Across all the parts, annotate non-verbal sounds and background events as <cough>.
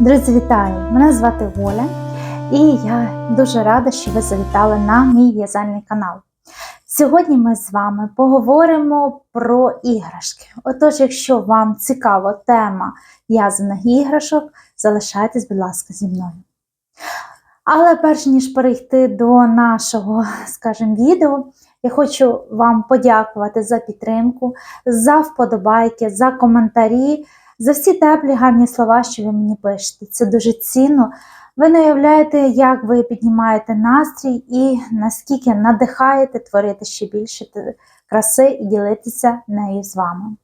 Друзі, вітаю! Мене звати Оля, і я дуже рада, що ви завітали на мій в'язальний канал. Сьогодні ми з вами поговоримо про іграшки. Отож, якщо вам цікава тема в'язаних іграшок, залишайтесь, будь ласка, зі мною. Але перш ніж перейти до нашого, скажімо, відео, я хочу вам подякувати за підтримку, за вподобайки, за коментарі за всі теплі гарні слова, що ви мені пишете. Це дуже цінно. Ви не уявляєте, як ви піднімаєте настрій і наскільки надихаєте творити ще більше краси і ділитися нею з вами.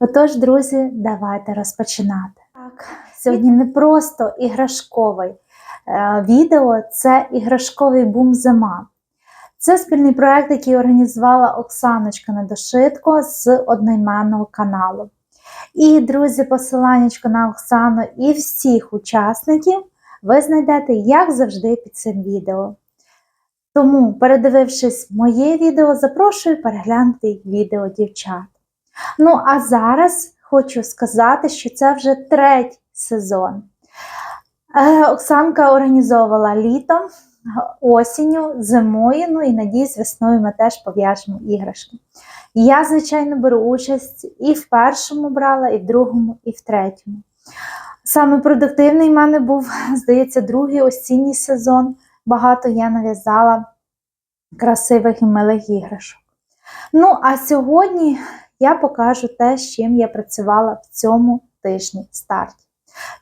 Отож, друзі, давайте розпочинати. Так, Сьогодні не просто іграшковий е, відео, це іграшковий бум зима. Це спільний проект, який організувала Оксаночка Недошитко з одноіменного каналу. І, друзі, посиланнячко на Оксану і всіх учасників ви знайдете, як завжди, під цим відео. Тому, передивившись моє відео, запрошую переглянути відео дівчат. Ну, а зараз хочу сказати, що це вже третій сезон. Е, Оксанка організовувала літом, осінню, зимою, ну і надіюсь, весною ми теж пов'яжемо іграшки. Я, звичайно, беру участь і в першому брала, і в другому, і в третьому. Саме продуктивний в мене був, <laughs> здається, другий осінній сезон. Багато я нав'язала красивих і милих іграшок. Ну, а сьогодні я покажу те, з чим я працювала в цьому тижні старті.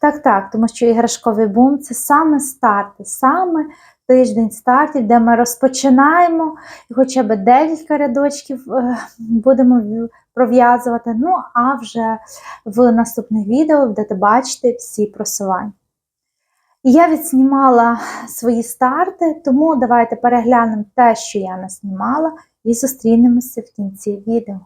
Так, так, тому що іграшковий бум це саме старти, саме тиждень стартів, де ми розпочинаємо і хоча б декілька рядочків е, будемо пров'язувати. Ну, а вже в наступних відео будете бачити всі просування. Я відснімала свої старти, тому давайте переглянемо те, що я наснімала, і зустрінемося в кінці відео.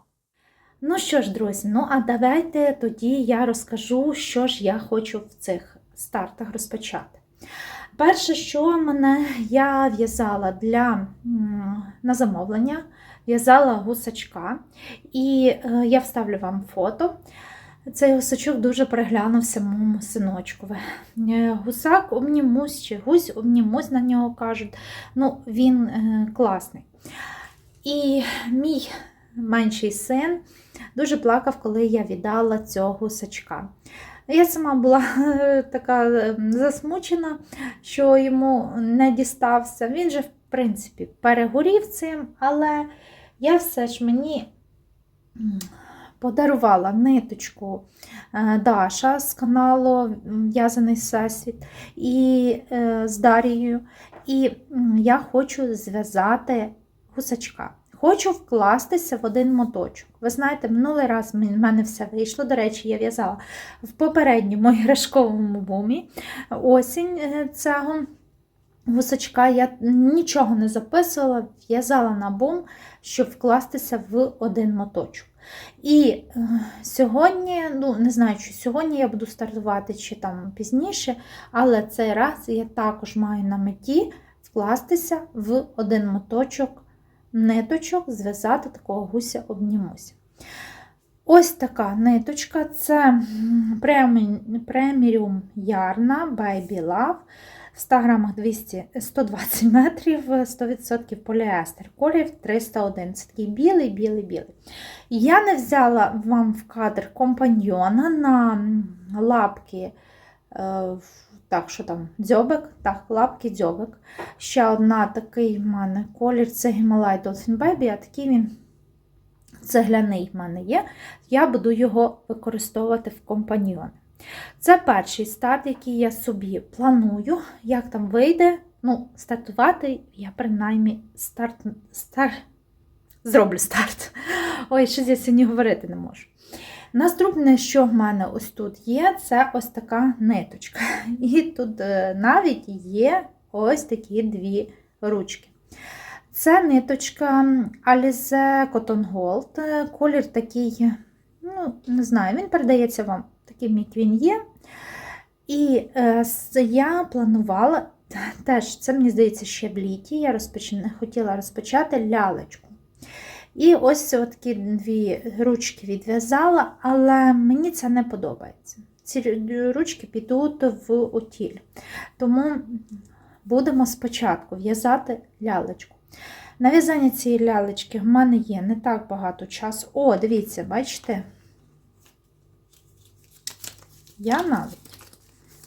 Ну що ж, друзі, ну а давайте тоді я розкажу, що ж я хочу в цих стартах розпочати. Перше, що мене я в'язала для на замовлення, в'язала гусачка, і е, я вставлю вам фото. Цей гусачок дуже переглянувся моєму синочкові. Е, гусак обнімусь чи гусь обнімусь на нього кажуть. Ну, Він е, класний. І мій менший син дуже плакав, коли я віддала цього гусачка. Я сама була така ем, засмучена, що йому не дістався. Він же, в принципі, перегорів цим, але я все ж мені подарувала ниточку е, Даша з каналу В'язаний Всесвіт і е, з Дарією. І я хочу зв'язати гусачка. Хочу вкластися в один моточок. Ви знаєте, минулий раз в мене все вийшло. До речі, я в'язала в попередньому <laughs> іграшковому бумі осінь е, цього гусачка. Я нічого не записувала, в'язала на бум, щоб вкластися в один моточок. І е, сьогодні, ну, не знаю, чи сьогодні я буду стартувати, чи там пізніше, але цей раз я також маю на меті вкластися в один моточок ниточок зв'язати такого гуся обнімуся. Ось така ниточка це преміум ярна Baby Love. В 100 грамах 200, 120 метрів, 100% поліестер. Колір 301. Це такий білий, білий, білий. Я не взяла вам в кадр компаньйона на лапки е, так, що там? Дзьобик? Так, лапки дзьобик. Ще одна такий в мене колір це Himalaya Dolphin Baby, а такий він цегляний в мене є. Я буду його використовувати в компаньйони. Це перший старт, який я собі планую. Як там вийде, ну, стартувати, я принаймні старт, старт, зроблю старт. Ой, щось я сьогодні говорити не можу. Наступне, що в мене ось тут є, це ось така ниточка. <laughs> І тут е, навіть є ось такі дві ручки. Це ниточка Alize Cotton Gold. Е, колір такий, ну, не знаю, він передається вам таким, як він є. І е, я планувала, <laughs> теж, це, мені здається, ще в літі, я розпоч... хотіла розпочати лялечку. І ось такі дві ручки відв'язала, але мені це не подобається. ці ручки підуть в утіль. Тому будемо спочатку в'язати лялечку. На в'язання цієї лялечки в мене є не так багато часу. О, дивіться, бачите? Я навіть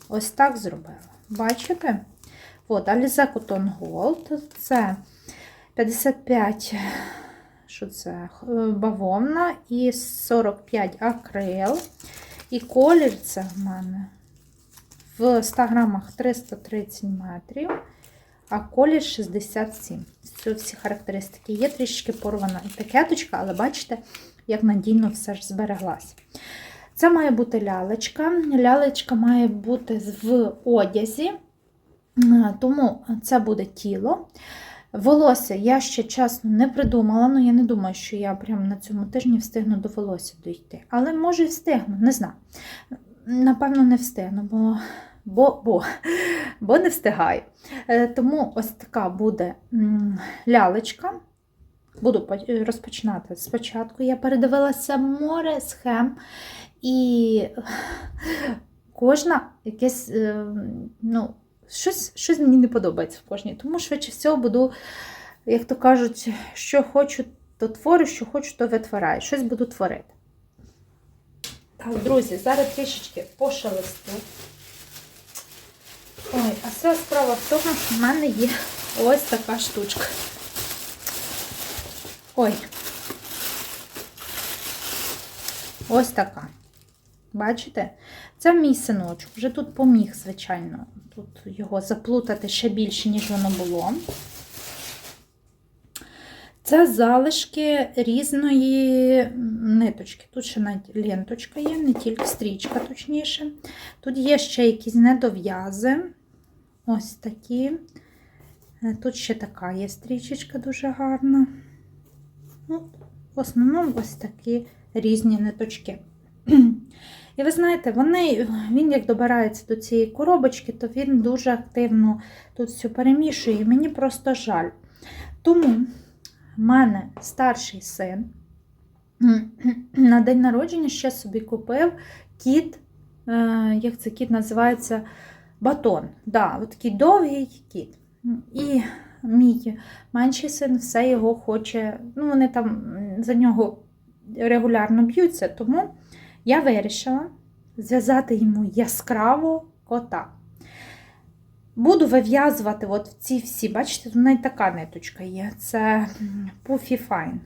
ось так зробила. Бачите? От, Alize Cotton Gold. Це 55, що це, е, бавовна і 45 акрил. І колір це в мене в 100 грамах 330 метрів, а колір 67. Це всі характеристики. Є трішки порвана етикеточка, але бачите, як надійно все ж збереглася. Це має бути лялечка. Лялечка має бути в одязі, тому це буде тіло. Волосся я ще чесно не придумала, але я не думаю, що я прямо на цьому тижні встигну до волосся дійти. Але може і встигну, не знаю. Напевно, не встигну, бо бо, бо, бо не встигаю. Е, Тому ось така буде лялечка. Буду розпочинати спочатку. Я передивилася море схем, і кожна якесь, е, ну, щось щось мені не подобається в кожній. Тому швидше всього буду, як то кажуть, що хочу, то творю, що хочу, то витворяю. Щось буду творити. Так, друзі, зараз трішечки пошелесту. Ой, а вся справа в тому, що в мене є ось така штучка. Ой. Ось така. Бачите? Це мій синочок. Вже тут поміг, звичайно, тут його заплутати ще більше, ніж воно було. Це залишки різної ниточки. Тут ще навіть ленточка є, не тільки стрічка, точніше. Тут є ще якісь недов'язи. Ось такі. Е, тут ще така є стрічечка дуже гарна. Ну, В основному ось такі різні ниточки. І ви знаєте, вони, він як добирається до цієї коробочки, то він дуже активно тут все перемішує. І мені просто жаль. Тому в мене старший син <clears throat> на день народження ще собі купив кіт, е, як це кіт називається, батон. Да, такий довгий кіт. І мій менший син все його хоче, ну, вони там за нього регулярно б'ються, тому я вирішила зв'язати йому яскраво кота. Буду вив'язувати от ці всі, бачите, тут навіть така ниточка є. Це Puffy Fine.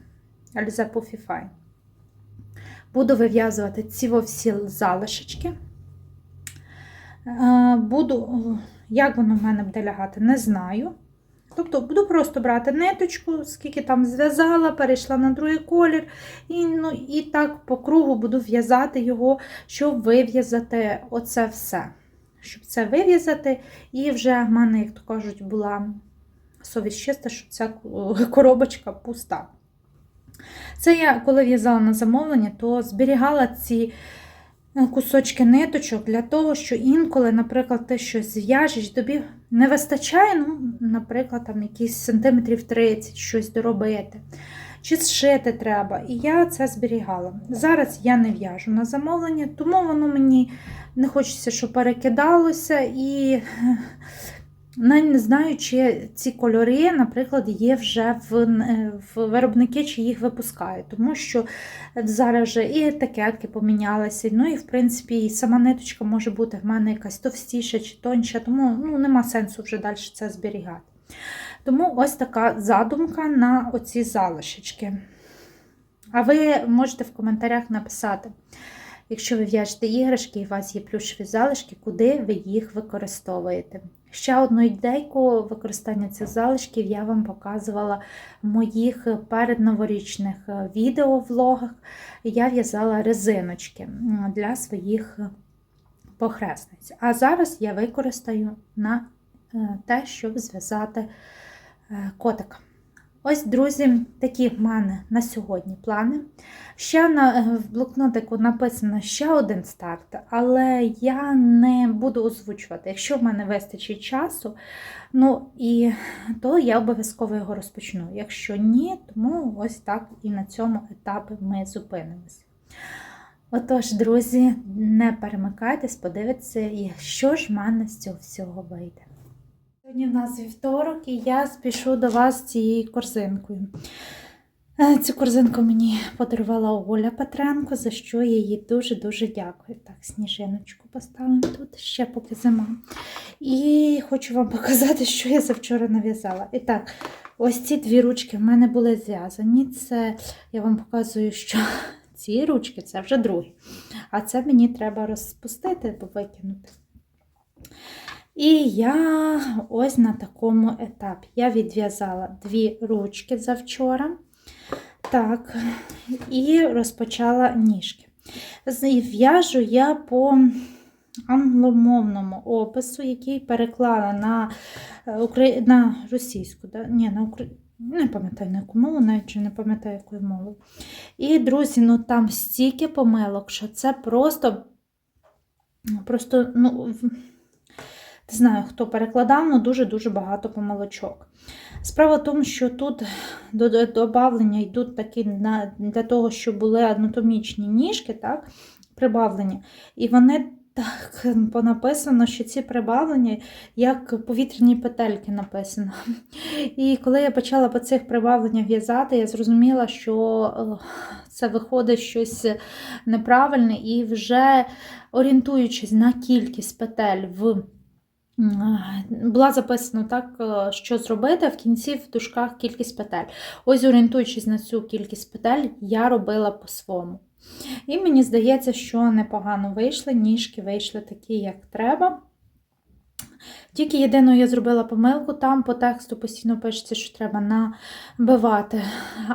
Alize Puffy Fine. Буду вив'язувати ці всі залишечки. Е, буду, як воно в мене буде лягати, не знаю. Тобто буду просто брати ниточку, скільки там зв'язала, перейшла на другий колір, і ну, і так по кругу буду в'язати його, щоб вив'язати оце все. Щоб це вив'язати, і вже в мене, як то кажуть, була совість чиста, що ця <laughs> коробочка пуста. Це я, коли в'язала на замовлення, то зберігала ці кусочки ниточок для того, що інколи, наприклад, ти щось зв'яжеш, тобі не вистачає, ну, наприклад, там якісь сантиметрів 30 щось доробити. Чи зшити треба. І я це зберігала. Зараз я не в'яжу на замовлення, тому воно мені не хочеться, щоб перекидалося. І не знаю, чи ці кольори, наприклад, є вже в в виробники, чи їх випускають. Тому що зараз вже і етикетки помінялися. Ну і, в принципі, і сама ниточка може бути в мене якась товстіша чи тонша, тому ну, нема сенсу вже далі це зберігати. Тому ось така задумка на оці залишечки. А ви можете в коментарях написати, якщо ви в'яжете іграшки і у вас є плюшеві залишки, куди ви їх використовуєте. Ще одну ідейку використання цих залишків я вам показувала в моїх передноворічних відео-влогах. Я в'язала резиночки для своїх похресниць. А зараз я використаю на е, те, щоб зв'язати е, котика. Ось, друзі, такі в мене на сьогодні плани. Ще на, е, в блокнотику написано ще один старт, але я не буду озвучувати. Якщо в мене вистачить часу, ну і то я обов'язково його розпочну. Якщо ні, тому ось так і на цьому етапі ми зупинимося. Отож, друзі, не перемикайтесь, подивіться, що ж в мене з цього всього вийде. Сьогодні в нас вівторок, і я спішу до вас з цією корзинкою. Е, Цю корзинку мені подарувала Оля Петренко, за що я їй дуже-дуже дякую. Так, сніжиночку поставимо тут ще поки зима. І хочу вам <laughs> показати, що я завчора нав'язала. І так, ось ці дві ручки в мене були зв'язані. Це я вам показую, що <laughs> ці ручки це вже другі. А це мені треба розпустити або викинути. І я ось на такому етапі. Я відв'язала дві ручки завчора. Так, і розпочала ніжки. В'яжу я по англомовному опису, який переклала на, е, укра... на російську. Да? Ні, на укра... Не пам'ятаю на яку мову, навіть вже не пам'ятаю, якою мовою. І, друзі, ну там стільки помилок, що це просто, просто, ну, не знаю, хто перекладав, але дуже-дуже багато помилочок. Справа в тому, що тут до- до- добавлення йдуть такі на, для того, щоб були анатомічні ніжки, так, прибавлення. І вони так понаписано, що ці прибавлення як повітряні петельки написано. І коли я почала по цих прибавленнях в'язати, я зрозуміла, що е, це виходить щось неправильне, і вже орієнтуючись на кількість петель в була записано так, е, що зробити, в кінці в дужках кількість петель. Ось орієнтуючись на цю кількість петель, я робила по-своєму. І мені здається, що непогано вийшли, ніжки вийшли такі, як треба. Тільки єдину я зробила помилку, там по тексту постійно пишеться, що треба набивати.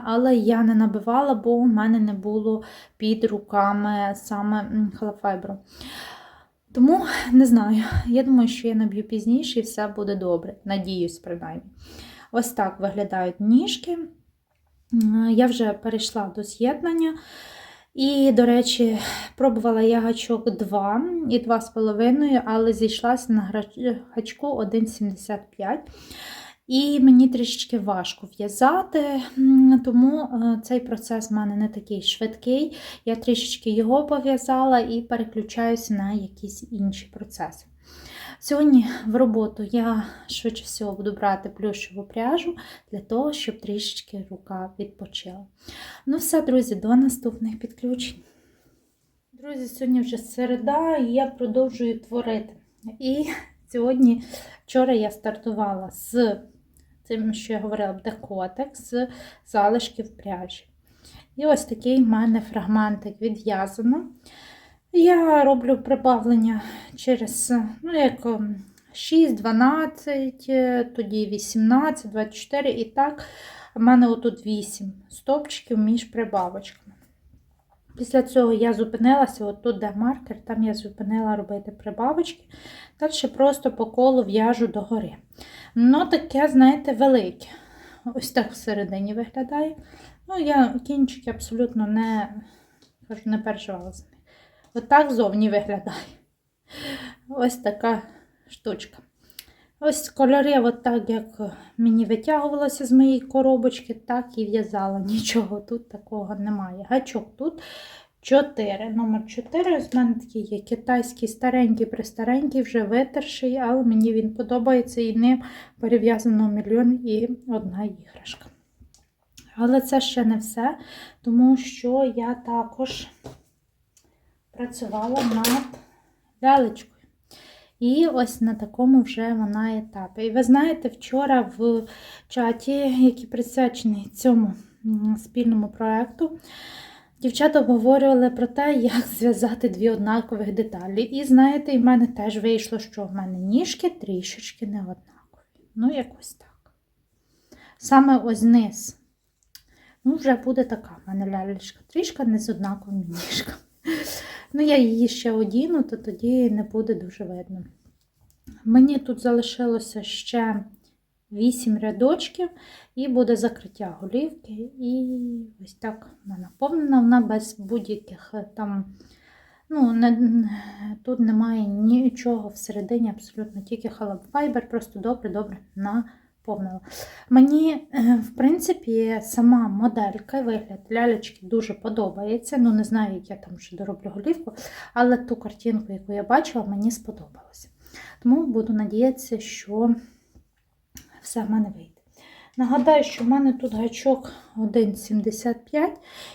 Але я не набивала, бо у мене не було під руками саме халафайбру. Тому не знаю. Я думаю, що я наб'ю пізніше і все буде добре. Надіюсь, принаймні. Ось так виглядають ніжки. Я вже перейшла до з'єднання. І, до речі, пробувала я гачок 2 і 2,5, але зійшлася на гачку 1,75. І мені трішечки важко в'язати, тому е, цей процес в мене не такий швидкий. Я трішечки його пов'язала і переключаюся на якісь інші процеси. Сьогодні в роботу я швидше всього буду брати плюшеву пряжу для того, щоб трішечки рука відпочила. Ну, все, друзі, до наступних підключень. Друзі, сьогодні вже середа, і я продовжую творити. І сьогодні, вчора я стартувала з тим, що я говорила, декотик з залишків пряжі. І ось такий в мене фрагментик відв'язано. Я роблю прибавлення через ну, як ем, 6, 12, е, тоді 18, 24 і так. У мене отут 8 стопчиків між прибавочками. Після цього я зупинилася, от тут де маркер, там я зупинила робити прибавочки. Далі просто по колу в'яжу догори. Ну, таке, знаєте, велике. Ось так всередині виглядає. Ну, я кінчики абсолютно не, кажу, не переживала з них. Отак зовні виглядає. Ось така штучка. Ось кольори, от так як мені витягувалося з моєї коробочки, так і в'язала. <laughs> Нічого тут такого немає. Гачок тут 4. Номер 4. Ось в мене такий є китайський старенький, престаренький, вже витерший, але мені він подобається і ним перев'язано мільйон і одна іграшка. Але це ще не все, тому що я також працювала над лялечкою. І ось на такому вже вона етапі. І ви знаєте, вчора в чаті, який присвячений цьому спільному проєкту, дівчата обговорювали про те, як зв'язати дві однакових деталі. І знаєте, і в мене теж вийшло, що в мене ніжки трішечки не однакові. Ну, якось так. Саме ось низ. Ну, вже буде така в мене лялечка. Трішка не з однаковими ніжками. Ну, я її ще одіну, то тоді не буде дуже видно. Мені тут залишилося ще 8 рядочків, і буде закриття голівки. І ось так вона наповнена, вона без будь-яких е, там. Ну, не, тут немає нічого всередині, абсолютно тільки халаб файбер, просто добре-добре повнила. Мені, е, в принципі, сама моделька і вигляд лялечки дуже подобається. Ну, не знаю, як я там ще дороблю голівку, але ту картинку, яку я бачила, мені сподобалося. Тому буду надіятися, що все в мене вийде. Нагадаю, що в мене тут гачок 1,75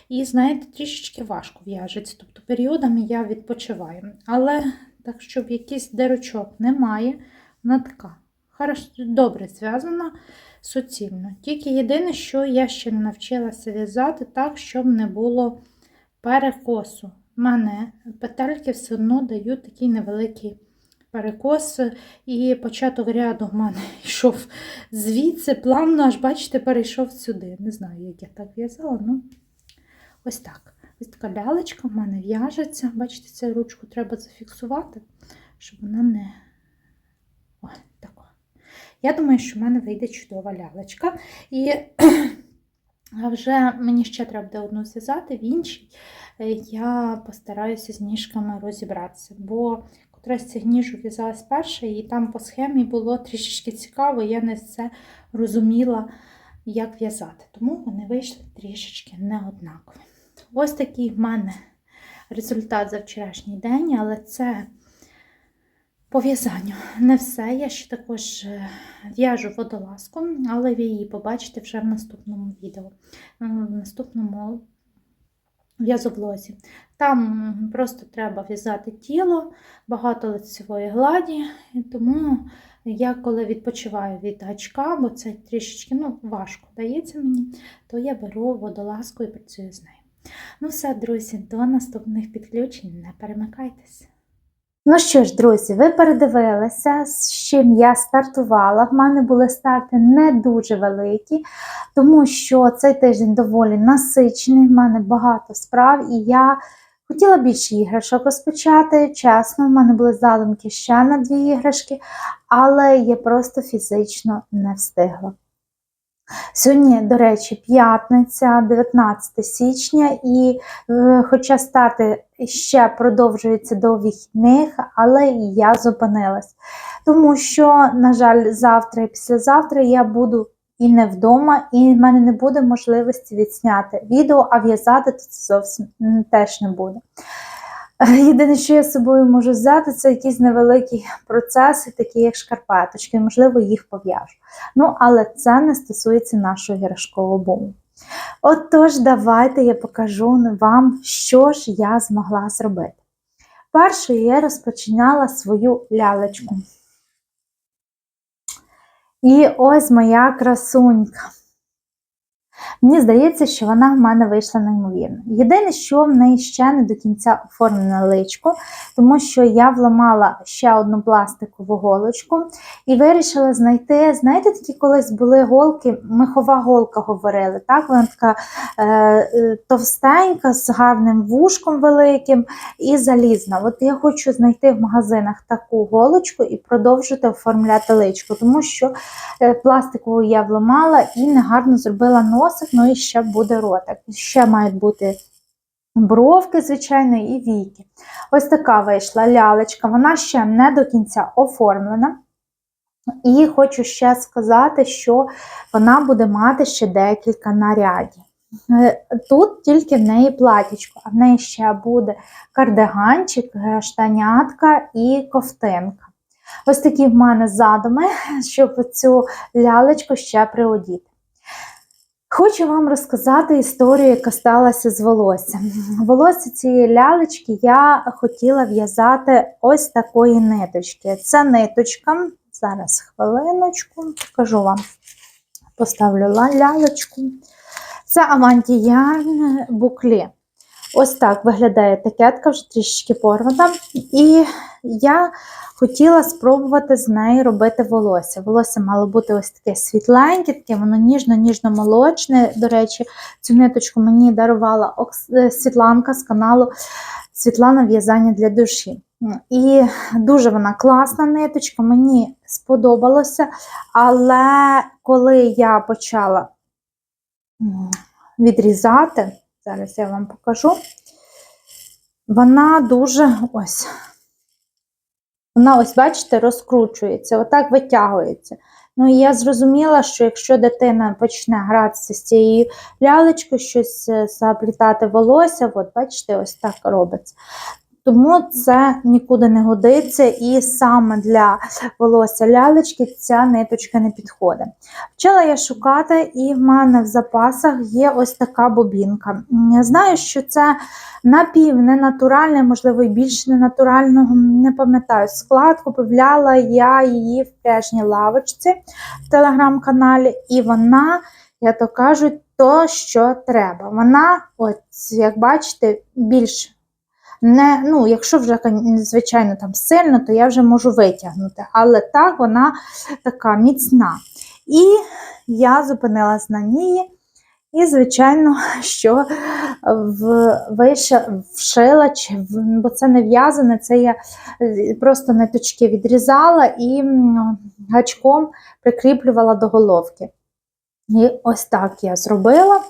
і, знаєте, трішечки важко в'яжеться. Тобто періодами я відпочиваю. Але так, щоб якийсь дирочок немає, вона така добре зв'язана суцільно. Тільки єдине, що я ще не навчилася в'язати так, щоб не було перекосу. У мене петельки все одно дають такий невеликий перекос, і початок ряду в мене <laughs> йшов звідси, плавно, аж, бачите, перейшов сюди. Не знаю, як я так в'язала, ну ось так. Ось така лялечка в мене в'яжеться. Бачите, цю ручку треба зафіксувати, щоб вона не. Ой, так. Я думаю, що в мене вийде чудова лялечка. І <clears throat> вже мені ще треба буде одну зв'язати, в іншій е, я постараюся з ніжками розібратися, бо котрась цих ніжок в'язалась перша, і там по схемі було трішечки цікаво, я не все розуміла, як в'язати. Тому вони вийшли трішечки неоднакові. Ось такий в мене результат за вчорашній день, але це по в'язанню не все. Я ще також е, в'яжу водолазку, але ви її побачите вже в наступному відео, е, в наступному в'язоблозі. Там просто треба в'язати тіло, багато лицевої гладі, тому я коли відпочиваю від гачка, бо це трішечки ну, важко дається мені, то я беру водолазку і працюю з нею. Ну все, друзі, до наступних підключень. Не перемикайтеся. Ну що ж, друзі, ви передивилися, з чим я стартувала. В мене були старти не дуже великі, тому що цей тиждень доволі насичений, в мене багато справ, і я хотіла більше іграшок розпочати. Чесно, в мене були задумки ще на дві іграшки, але я просто фізично не встигла. Сьогодні, до речі, п'ятниця, 19 січня, і е, хоча старти ще продовжуються до вихідних, але я зупинилась. Тому що, на жаль, завтра і післязавтра я буду і не вдома, і в мене не буде можливості відсняти відео, а в'язати тут зовсім теж не буде. Єдине, що я з собою можу взяти, це якісь невеликі процеси, такі як шкарпеточки, можливо, їх пов'яжу. Ну, але це не стосується нашого іграшкового буму. Отож, давайте я покажу вам, що ж я змогла зробити. Першою я розпочинала свою лялечку. І ось моя красунька. Мені здається, що вона в мене вийшла неймовірно. Єдине, що в неї ще не до кінця оформлене личко, тому що я вламала ще одну пластикову голочку і вирішила знайти, знаєте, такі колись були голки, мехова голка говорили. так? Вона така е, е, товстенька, з гарним вушком великим і залізна. От я хочу знайти в магазинах таку голочку і продовжити оформляти личко, тому що е, пластикову я вламала і негарно зробила носик, ну і ще буде ротик. Ще мають бути бровки, звичайно, і віки. Ось така вийшла лялечка, вона ще не до кінця оформлена. І хочу ще сказати, що вона буде мати ще декілька нарядів. Е, Тут тільки в неї платічко, а в неї ще буде кардиганчик, штанятка і ковтинка. Ось такі в мене задуми, <laughs> щоб цю лялечку ще приодіти. Хочу вам розказати історію, яка сталася з волоссям. Волосся цієї лялечки я хотіла в'язати ось такої ниточки. Це ниточка, зараз хвилиночку, покажу вам. Поставлю лялечку. Це авантіярн буклі. Ось так виглядає етикетка, вже трішечки порвана. І я хотіла спробувати з неї робити волосся. Волосся мало бути ось таке світленьке, таке воно ніжно-ніжно-молочне. До речі, цю ниточку мені дарувала е, Світланка з каналу Світлана В'язання для душі. І дуже вона класна ниточка, мені сподобалося. Але коли я почала відрізати, зараз я вам покажу, вона дуже ось. Вона, ось, бачите, розкручується, отак витягується. Ну і я зрозуміла, що якщо дитина почне гратися з цією лялечкою, щось е, заплітати волосся, от бачите, ось так робиться. Тому це нікуди не годиться, і саме для волосся лялечки ця ниточка не підходить. Почала я шукати, і в мене в запасах є ось така бобінка. Я знаю, що це напів ненатуральне, можливо, і більш ненатурального, не пам'ятаю. Склад купувала я її в пряжній лавочці в телеграм-каналі, і вона, я то кажуть, то, що треба. Вона, от, як бачите, більш не, ну, якщо вже, звичайно, там сильно, то я вже можу витягнути. Але так вона така міцна. І я зупинилась на ній. І, звичайно, <laughs> що вшила, бо це не в'язане, це я е, просто ниточки відрізала і гачком прикріплювала до головки. І ось так я зробила.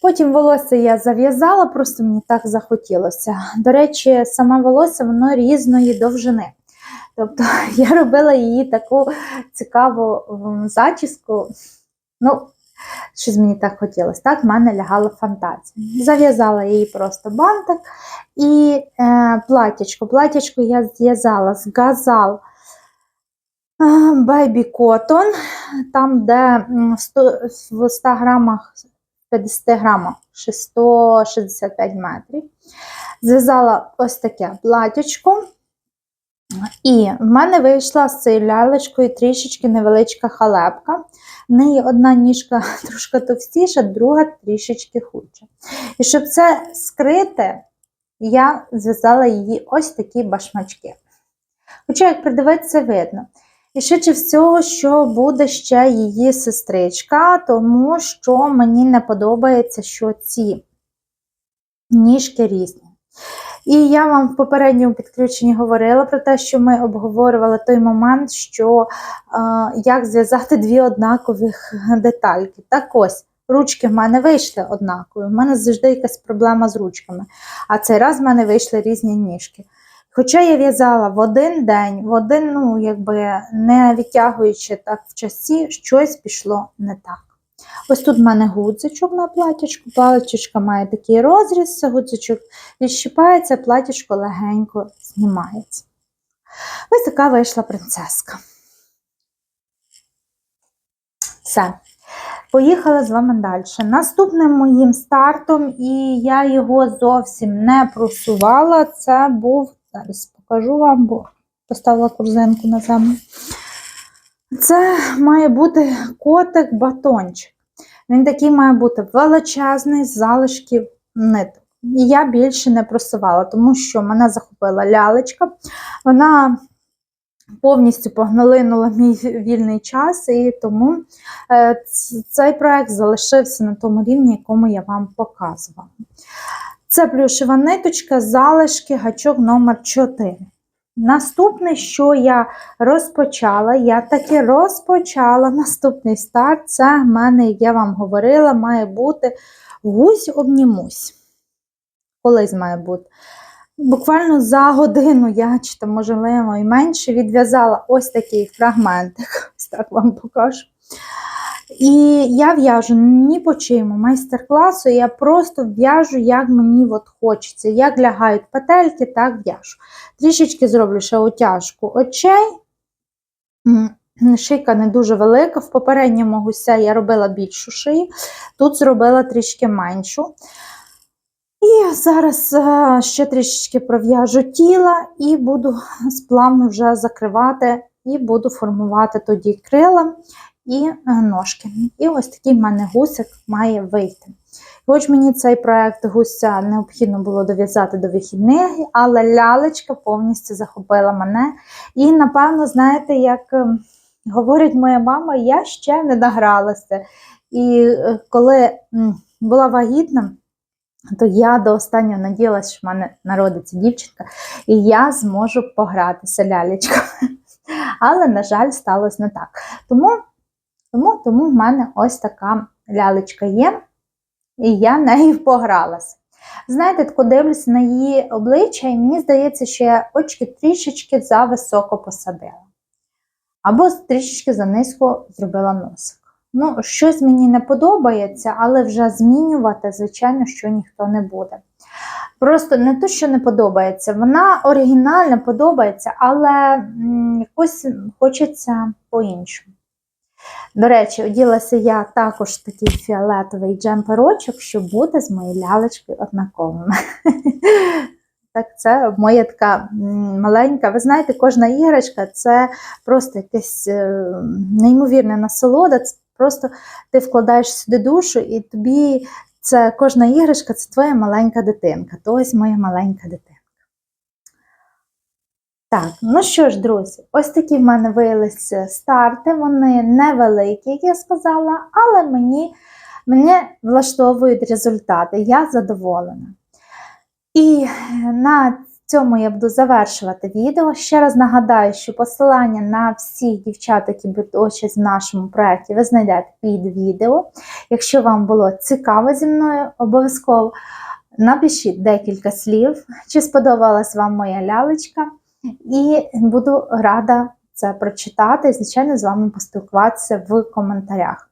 Потім волосся я зав'язала, просто мені так захотілося. До речі, саме волосся воно різної довжини. Тобто <laughs> я робила її таку цікаву зачіску. Ну, щось мені так хотілося. Так, в мене лягала фантазія. Зав'язала її просто бантик і е, платячко. Платячко я зв'язала з газал е, Baby Cotton, там, де в 100, в 100 грамах 50 грамах 665 метрів. Зв'язала ось таке платячко. І в мене вийшла з цією лялечкою трішечки невеличка халепка. В неї одна ніжка <laughs> трошки товстіша, друга трішечки худша. І щоб це скрити, я зв'язала її ось такі башмачки. Хоча, як придивитися, видно. І швидше всього, що буде ще її сестричка, тому що мені не подобається, що ці ніжки різні. І я вам в попередньому підключенні говорила про те, що ми обговорювали той момент, що е, як зв'язати дві однакових детальки. Так ось, ручки в мене вийшли однакові. У мене завжди якась проблема з ручками. А цей раз в мене вийшли різні ніжки. Хоча я в'язала в один день, в один, ну, якби не відтягуючи так в часі, щось пішло не так. Ось тут в мене гудзичок на платячку, платячка має такий розріз, гудзичок відщипається, платячко легенько знімається. Ось така вийшла принцеска. Все. Поїхала з вами далі. Наступним моїм стартом, і я його зовсім не просувала, це був, зараз покажу вам, бо поставила корзинку на землю. Це має бути котик-батончик. Він такий має бути величезний з залишків ниток. І я більше не просувала, тому що мене захопила лялечка. Вона повністю погналинула мій вільний час, і тому е, цей проект залишився на тому рівні, якому я вам показувала. Це плюшева ниточка, залишки, гачок номер 4. Наступне, що я розпочала, я таки розпочала наступний старт. Це в мене, як я вам говорила, має бути гусь обнімусь. Колись має бути. Буквально за годину я, чи там, можливо, і менше, відв'язала ось такий фрагментик. Ось так вам покажу. І я в'яжу ні по чому майстер-класу, я просто в'яжу, як мені от хочеться. Як лягають петельки, так в'яжу. Трішечки зроблю ще утяжку очей. Шийка не дуже велика. В попередньому гуся я робила більшу шию, тут зробила трішки меншу. І зараз е, ще трішечки пров'яжу тіла і буду сплавно вже закривати, і буду формувати тоді крила і е, ножки. І ось такий в мене гусик має вийти. Хоч мені цей проект гуся необхідно було дов'язати до вихідних, але лялечка повністю захопила мене. І, напевно, знаєте, як ем, говорить моя мама, я ще не награлася. І е, коли була вагітна, то я до останнього надіялася, що в мене народиться дівчинка, і я зможу погратися лялечкою. <laughs> Але, на жаль, сталося не так. Тому, тому, тому в мене ось така лялечка є, і я <laughs> нею погралася. Знаєте, тако дивлюся на її обличчя, і мені здається, що я очки трішечки зависоко посадила. або трішечки занизько зробила носик. Ну, щось мені не подобається, але вже змінювати, звичайно, що ніхто не буде. Просто не то, що не подобається, вона оригінально подобається, але якось хочеться по-іншому. До речі, оділася я також такий фіолетовий джемперочок, що буде з моєю лялечкою однаковими. <laughs> Так, це моя така маленька. Ви знаєте, кожна іграшка це просто якась е, неймовірна насолода. Це просто ти вкладаєш сюди душу, і тобі це кожна іграшка це твоя маленька дитинка. То ось моя маленька дитинка. Так, ну що ж, друзі, ось такі в мене виявилися старти. Вони невеликі, як я сказала, але мені, мене влаштовують результати. Я задоволена. І на цьому я буду завершувати відео. Ще раз нагадаю, що посилання на всіх дівчат, які беруть участь в нашому проєкті, ви знайдете під відео. Якщо вам було цікаво зі мною, обов'язково напишіть декілька слів, чи сподобалась вам моя лялечка, і буду рада це прочитати звичайно, з вами поспілкуватися в коментарях.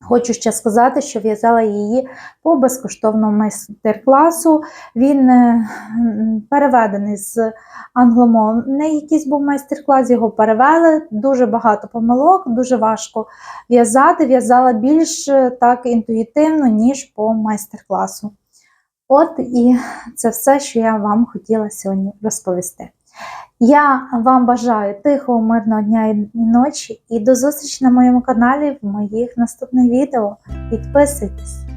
Хочу ще сказати, що в'язала її по безкоштовному майстер-класу. Він е, переведений з англомовний якийсь був майстер-клас, його перевели. Дуже багато помилок, дуже важко в'язати. В'язала більш е, так інтуїтивно, ніж по майстер-класу. От і це все, що я вам хотіла сьогодні розповісти. Я вам бажаю тихого, мирного дня і ночі і до зустрічі на моєму каналі в моїх наступних відео. Підписуйтесь!